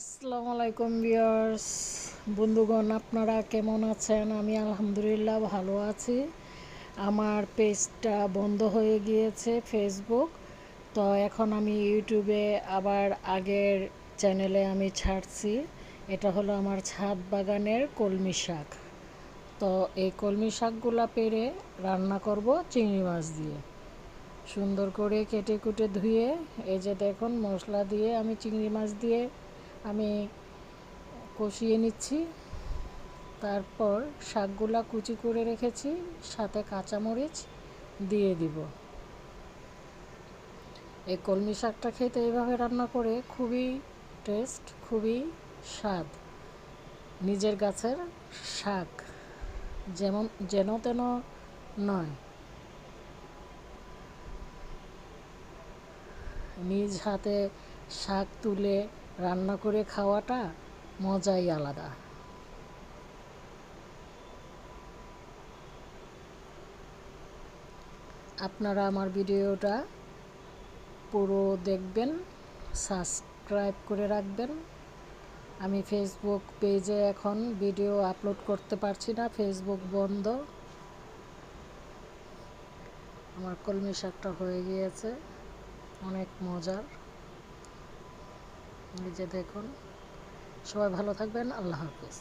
আসসালামু আলাইকুম ভিউয়ার্স। বন্ধুগণ, আপনারা কেমন আছেন? আমি আলহামদুলিল্লাহ ভালো আছি। আমার পেজটা বন্ধ হয়ে গিয়েছে ফেসবুক তো এখন আমি ইউটিউবে আবার আগের চ্যানেলে আমি ছাড়ছি। এটা হলো আমার ছাদ বাগানের কলমি শাক। তো এই কলমি শাকগুলা পেরে রান্না করব চিংড়ি মাছ দিয়ে। সুন্দর করে কেটে কুটে ধুয়ে এই যে দেখুন, মশলা দিয়ে আমি চিংড়ি মাছ দিয়ে আমি কষিয়ে নিচ্ছি। তারপর শাকগুলা কুচি করে রেখেছি, সাথে কাঁচামরিচ দিয়ে দিব। এই কলমি শাকটা খেতে এইভাবে রান্না করে খুবই টেস্ট খুবই স্বাদ। নিজের গাছের শাক যেমন, যেন তেন নয়। নিজ হাতে শাক তুলে রান্না করে খাওয়াটা মজাই আলাদা। আপনারা আমার ভিডিওটা পুরো দেখবেন, সাবস্ক্রাইব করে রাখবেন। আমি ফেসবুক পেজে এখন ভিডিও আপলোড করতে পারছি না ফেসবুক বন্ধ। আমার কলমি শাকটা হয়ে গিয়েছে, অনেক মজার। এখন দেখুন সবাই ভালো থাকবেন আল্লাহ হাফিজ।